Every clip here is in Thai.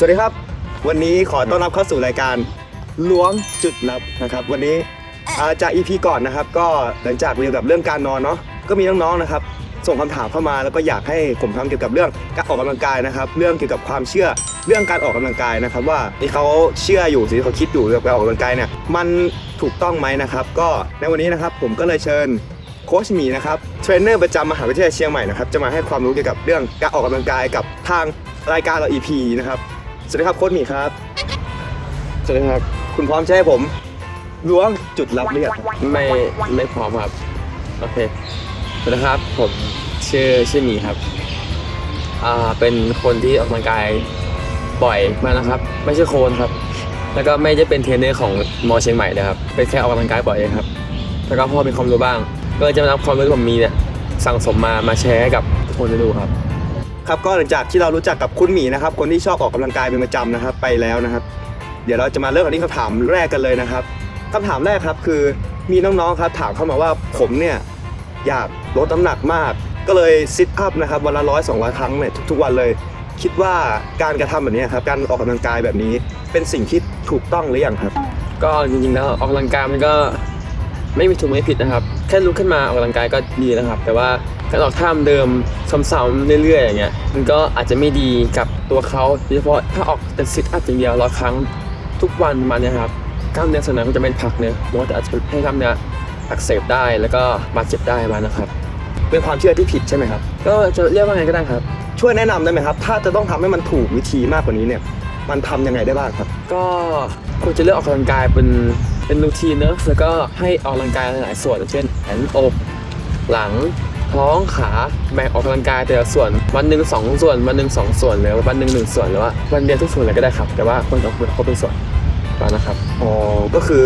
สวัสดีครับ วันนี้ขอต้อนรับเข้าสู่รายการล้วงจุดลับนะครับ วันนี้อ่าจาก EP ก่อนนะครับ ก็หลังจากเกี่ยวกับเรื่องการนอนเนาะก็มีน้องๆนะครับ ส่งคำถามเข้ามาแล้วก็อยากให้ผมทำเกี่ยวกับเรื่องการออกกำลังกายนะครับ เรื่องเกี่ยวกับความเชื่อเรื่องการออกกำลังกายนะครับ ว่าที่เขาเชื่ออยู่สิ่งที่เขาคิดอยู่เกี่ยวกับการออกกำลังกายเนี่ยมันถูกต้องไหมนะครับ ก็ในวันนี้นะครับผมก็เลยเชิญโค้ชหมีนะครับเทรนเนอร์ประจำมหาวิทยาลัยเชียงใหม่นะครับจะมาให้ความรู้เกี่ยวกับเรื่องการออกกำลังกายกับทางรายการเรา EP นะครับ สวัสดีครับโค้ชหมีครับ สวัสดีครับ คุณพร้อมจะให้ผมล้วงจุดลับหรือยังครับไม่ไม่พร้อมครับ โอเคสวัสดีครับ ผมชื่อชื่อหมีครับ อ่าเป็นคนที่ออกกำลังกายบ่อยมากนะครับ ไม่ใช่โคนครับ แล้วก็ไม่ได้เป็นเทรนเนอร์ของมอเชียงใหม่นะครับเป็นแค่ออกกำลังกายบ่อยเองครับ แล้วก็พอมีความรู้บ้าง ก็เลยจะมานำความรู้ที่ผมมีเนี่ยสั่งสมมามาแชร์ให้กับทุกคนได้ดูครับ ครับก็หลังจากที่เรารู้จักกับคุณหมีนะครับ คนที่ชอบออกกำลังกายเป็นประจำนะครับ ไปแล้วนะครับ เดี๋ยวเราจะมาเริ่มกันที่คำถามแรกกันเลยนะครับคำถามแรกครับคือมีน้องๆครับถามเข้ามาว่าผมเนี่ยอยากลดน้ำหนักมาก ก็เลยซิทอัพนะครับวันละร้อยสองร้อยครั้งเนี่ยทุกๆวันเลย คิดว่าการกระทำแบบนี้ครับการออกกำลังกายแบบนี้ เป็นสิ่งที่ถูกต้องหรือยังครับ ก็จริงๆแล้วออกกำลังกายมันก็ไม่มีถูกไม่ผิดนะครับ แค่ลุกขึ้นมาออกกำลังกายก็ดีนะครับ แต่ว่า การออกท่าเดิมซ้ำๆเรื่อยๆอย่างเงี้ยมันก็อาจจะไม่ดีกับตัวเขาโดยเฉพาะถ้าออกแต่ซิทอัพอย่างเดียวร้อยครั้งทุกวันประมาณนี้ครับกล้ามเนื้อส่วนนั้นก็จะเป็นพักเนื้อมันก็อาจจะให้กล้ามเนื้ออักเสบได้แล้วก็บาดเจ็บได้มานะครับเป็นความเชื่อที่ผิดใช่ไหมครับ ก็จะเรียกว่าไงก็ได้ครับ ช่วยแนะนำได้ไหมครับ ถ้าจะต้องทำให้มันถูกวิธีมากกว่านี้เนี่ย มันทำยังไงได้บ้างครับ ก็ควรจะเลือกออกกำลังกายเป็นเป็นรูทีนเนอะแล้วก็ให้ออกกำลังกายหลายๆส่วนเช่นแขนอกหลัง ท้องขาแบ่งออกกำลังกายแต่ละส่วนวันหนึ่งสองส่วน วันหนึ่งสองส่วนหรือว่าวันหนึ่งหนึ่งส่วนหรือว่าวันเดียวทุกส่วนเลยก็ได้ครับ แต่ว่าควรจะครบเป็นส่วนก่อนนะครับอ๋อก็คือ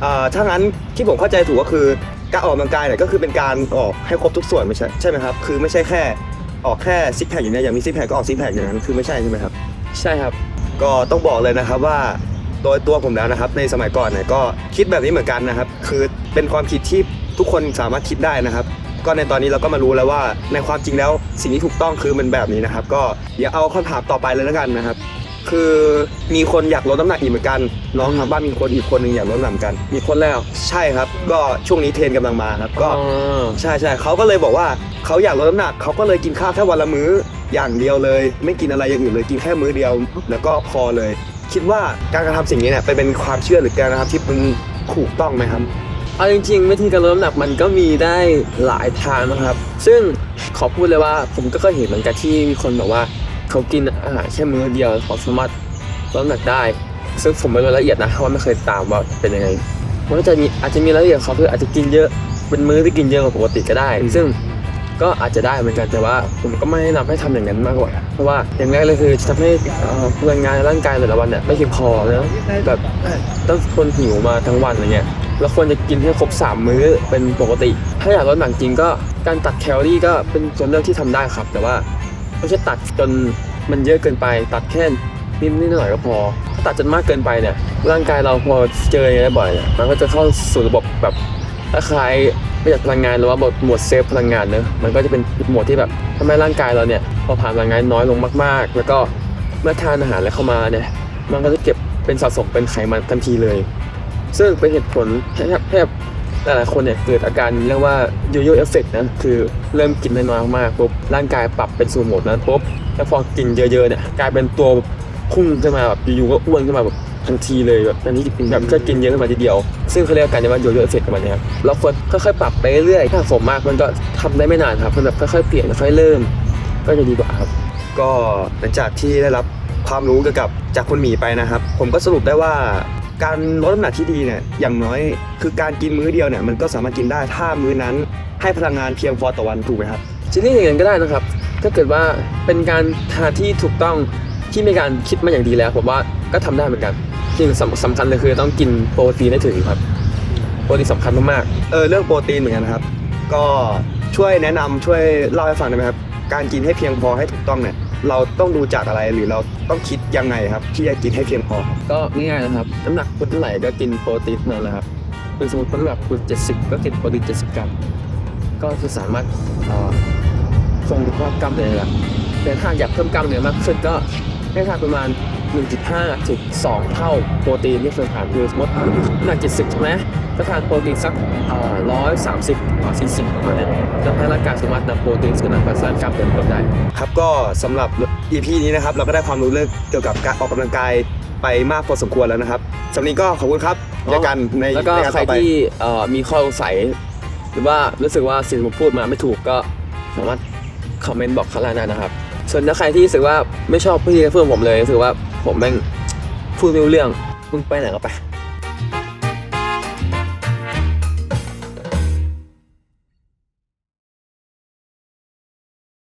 เอ่อถ้างั้นที่ผมเข้าใจถูกก็คือการออกกำลังกายเนี่ยก็คือเป็นการออกให้ครบทุกส่วนไม่ใช่ใช่ไหมครับคือไม่ใช่แค่ออกแค่ซิกแพคอย่างเนี้ยอย่างมีซิกแพคก็ออกซิกแพคอย่างนั้นคือไม่ใช่ใช่ไหมครับใช่ครับ ก็ต้องบอกเลยนะครับว่าโดยตัวผมแล้วนะครับในสมัยก่อนเนี่ยก็คิดแบบนี้เหมือนกันนะครับ คือเป็นความคิดที่ทุกคนสามารถคิดได้นะครับ ก็ในตอนนี้เราก็มารู้แล้วว่าในความจริงแล้วสิ่งที่ถูกต้องคือมันแบบนี้นะครับ ก็เดี๋ยวเอาคำถามต่อไปเลยแล้วกันนะครับ คือมีคนอยากลดน้ำหนักอีกเหมือนกัน น้องทางบ้านมีคนอีกคนหนึ่งอยากลดน้ำหนักเหมือนกัน มีคนแล้วใช่ครับ ก็ช่วงนี้เทรนกำลังมาครับก็อ๋อใช่ใช่เขาก็เลยบอกว่าเขาอยากลดน้ำหนักเขาก็เลยกินข้าวแค่วันละมื้ออย่างเดียวเลย ไม่กินอะไรอย่างอื่นเลยกินแค่มื้อเดียว แล้วก็พอเลย คิดว่าการกระทำสิ่งนี้เนี่ยเป็นเป็นความเชื่อหรือการกระทำที่มันถูกต้องไหมครับ เอาจริงๆวิธีการลดน้ำหนักมันก็มีได้หลายทางนะครับ ซึ่งขอพูดเลยว่าผมก็เคยเห็นเหมือนกันที่มีคนบอกว่าเขากินอาหารแค่มื้อเดียวเขาสามารถลดน้ำหนักได้ ซึ่งผมไม่รู้รายละเอียดนะเพราะว่าไม่เคยตามว่าเป็นยังไงมันก็จะมีอาจจะมีรายละเอียดเขาคืออาจจะกินเยอะเป็นมื้อที่กินเยอะกว่าปกติก็ได้ ซึ่งก็อาจจะได้เหมือนกันแต่ว่าผมก็ไม่แนะนำให้ทำอย่างนั้นมากกว่า เพราะว่าอย่างแรกเลยคือทำให้เอ่อพลังงานในร่างกายแต่ละวันเนี่ยไม่เพียงพอนะแบบต้องทนหิวมาทั้งวันอะไรเงี้ย แล้วควรจะกินให้ครบ 3 มื้อเป็นปกติ ถ้าอยากลดน้ำหนักจริงก็การตัดแคลอรี่ก็เป็นตัวเลือกที่ทำได้ครับ แต่ว่าไม่ใช่ตัดจนมันเยอะเกินไป ตัดแค่นิดนิดหน่อยก็พอ ถ้าตัดจนมากเกินไปเนี่ย ร่างกายเราพอเจออย่างนี้บ่อยเนี่ยมันก็จะเข้าสู่ระบบแบบคล้ายประหยัดพลังงานหรือว่าหมวดเซฟพลังงานเนอะมันก็จะเป็นหมวดที่แบบทำให้ร่างกายเราเนี่ยพอผ่านพลังงานน้อยลงมาก ๆ แล้วก็เมื่อทานอาหารอะไรเข้ามาเนี่ยมันก็จะเก็บเป็นสะสมเป็นไขมันทันทีเลย ซึ่งเป็นเหตุผลให้แทบหลายๆคนเนี่ยเกิดอาการเรียกว่าโยโย่เอฟเฟกต์นะคือเริ่มกินน้อยๆมากๆปุ๊บร่างกายปรับเป็นสู่โหมดนั้นปุ๊บแล้วพอกินเยอะๆเนี่ยกลายเป็นตัวพุ่งขึ้นมาแบบอยู่ๆก็อ้วนขึ้นมาแบบทันทีเลยแบบทันทีแบบแค่กินเยอะขึ้นมาทีเดียว ซึ่งเขาเรียกกันว่าโยโย่เอฟเฟกต์กันมาเนี่ยครับเราควรค่อยๆปรับไปเรื่อยๆถ้าสมมากมันก็ทำได้ไม่นานครับมันแบบค่อยๆเปลี่ยนค่อยๆเริ่ม ก็จะดีกว่าครับ ก็หลังจากที่ได้รับความรู้เกี่ยวกับจากคุณหมีไปนะครับ ผมก็สรุปได้ว่า การลดน้ำหนักที่ดีเนี่ยอย่างน้อยคือการกินมื้อเดียวเนี่ยมันก็สามารถกินได้ถ้ามื้อนั้น ให้พลังงานเพียงพอต่อวันถูกไหมครับชนิดอย่างนั้นก็ได้นะครับ ถ้าเกิดว่าเป็นการทานที่ถูกต้องที่มีการคิดมาอย่างดีแล้วผมว่าก็ทำได้เหมือนกันสิ่งสำสำคัญเลยคือต้องกินโปรตีนให้ถึงครับโปรตีนสำคัญมากเออเรื่องโปรตีนเหมือนกันนะครับ ก็ช่วยแนะนำช่วยเล่าให้ฟังได้ไหมครับการกินให้เพียงพอให้ถูกต้องเนี่ย เราต้องดูจากอะไรหรือเราต้องคิดยังไงครับที่จะกินให้เพียงพอครับก็ง่ายๆนะครับ น้ำหนักคุณเท่าไหร่ก็กินโปรตีนนั่นแหละครับคือสมมติน้ำหนักคุณ70 ก็กินโปรตีน70 กรัม ก็จะสามารถเอ่อทรงคุณภาพกล้ามเนื้อได้แต่ถ้าอยากเพิ่มกล้ามเนื้อมากขึ้นก็ให้ทานประมาณ 1.5ถึง2เท่าโปรตีนที่เคยทานคือสมมติน้ำหนัก 70 ใช่ไหมก็ทานโปรตีนสักร้อยสามสิบต่อสี่สิบประมาณนั้นจะให้ร่างกายสามารถนำโปรตีนสู่นักประสานกล้ามเนื้อได้ครับก็สำหรับ EP นี้นะครับ เราก็ได้ความรู้เรื่องเกี่ยวกับการออกกำลังกายไปมากพอสมควรแล้วนะครับสำหรับนี้ก็ขอบคุณครับเจอกันในแล้วก็ในการใครต่อไปที่เอ่อมีข้อสงสัย หรือว่ารู้สึกว่าสิ่งที่ผมพูดมาไม่ถูกก็สามารถคอมเมนต์บอกข้างล่างได้นะครับ ส่วนถ้าใครที่รู้สึกว่าไม่ชอบพี่เพื่อนผมเลยรู้สึกว่า ผมแม่งพูดไม่รู้เรื่องมึงไปไหนก็ไป